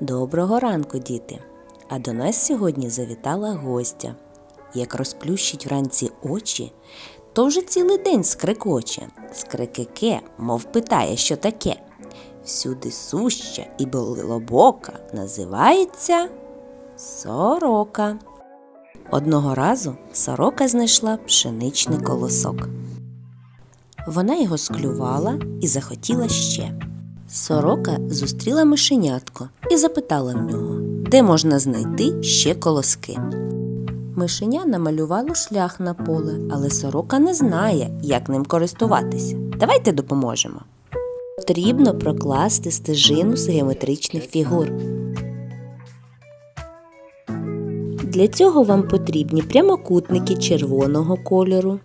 Доброго ранку, діти! А до нас сьогодні завітала гостя. Як розплющить вранці очі, то вже цілий день скрикоче. Скрикеке, мов питає, що таке. Всюди суща і болобока називається сорока. Одного разу сорока знайшла пшеничний колосок. Вона його склювала і захотіла ще. Сорока зустріла мишенятко і запитала в нього, де можна знайти ще колоски. Мишеня намалювало шлях на поле, але сорока не знає, як ним користуватися. Давайте допоможемо. Потрібно прокласти стежину з геометричних фігур. Для цього вам потрібні прямокутники червоного кольору,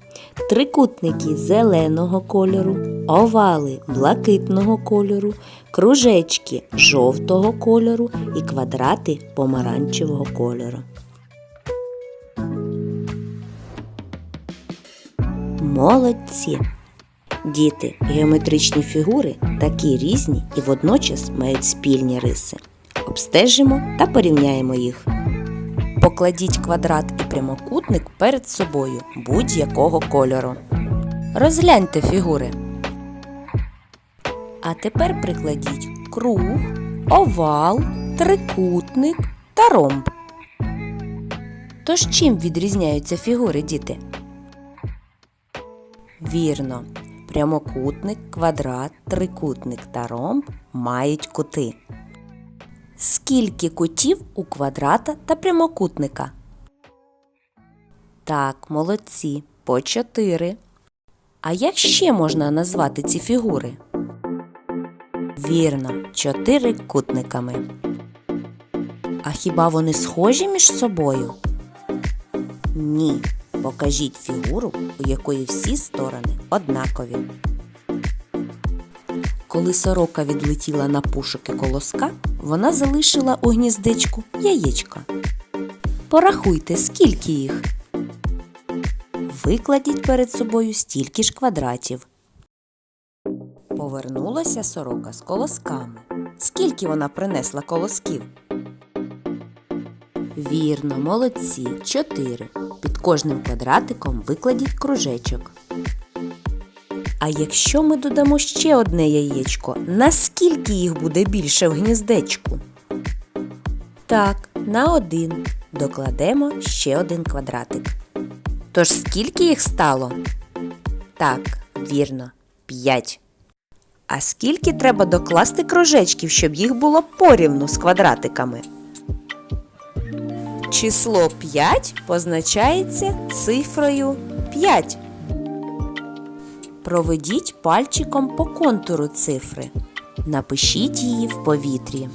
трикутники зеленого кольору, овали блакитного кольору, кружечки жовтого кольору і квадрати помаранчевого кольору. Молодці! Діти, геометричні фігури такі різні і водночас мають спільні риси. Обстежимо та порівняємо їх. Покладіть квадрат і прямокутник перед собою будь-якого кольору. Розгляньте фігури. А тепер прикладіть круг, овал, трикутник та ромб. Тож чим відрізняються фігури, діти? Вірно, прямокутник, квадрат, трикутник та ромб мають кути. Скільки кутів у квадрата та прямокутника? Так, молодці, по чотири. А як ще можна назвати ці фігури? Вірно, чотирикутниками. А хіба вони схожі між собою? Ні. Покажіть фігуру, у якої всі сторони однакові. Коли сорока відлетіла на пушики колоска, вона залишила у гніздечку яєчка. Порахуйте, скільки їх. Викладіть перед собою стільки ж квадратів. Повернулася сорока з колосками. Скільки вона принесла колосків? Вірно, молодці, чотири. Під кожним квадратиком викладіть кружечок. А якщо ми додамо ще одне яєчко, наскільки їх буде більше в гніздечку? Так, на один. Докладемо ще один квадратик. Тож скільки їх стало? Так, вірно, п'ять. А скільки треба докласти кружечків, щоб їх було порівну з квадратиками? Число 5 позначається цифрою 5. Проведіть пальчиком по контуру цифри. Напишіть її в повітрі.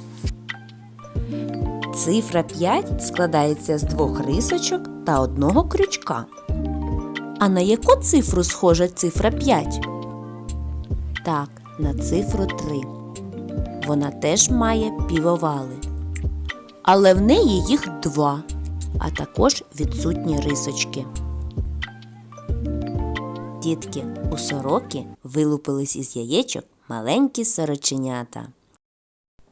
Цифра 5 складається з двох рисочок та одного крючка. А на яку цифру схожа цифра 5? Так, на цифру 3. Вона теж має півовали. Але в неї їх два, а також відсутні рисочки. Дітки, у сороки вилупились із яєчок маленькі сороченята.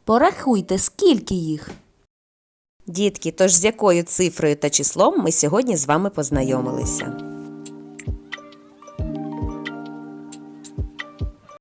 Порахуйте, скільки їх. Дітки, тож з якою цифрою та числом ми сьогодні з вами познайомилися.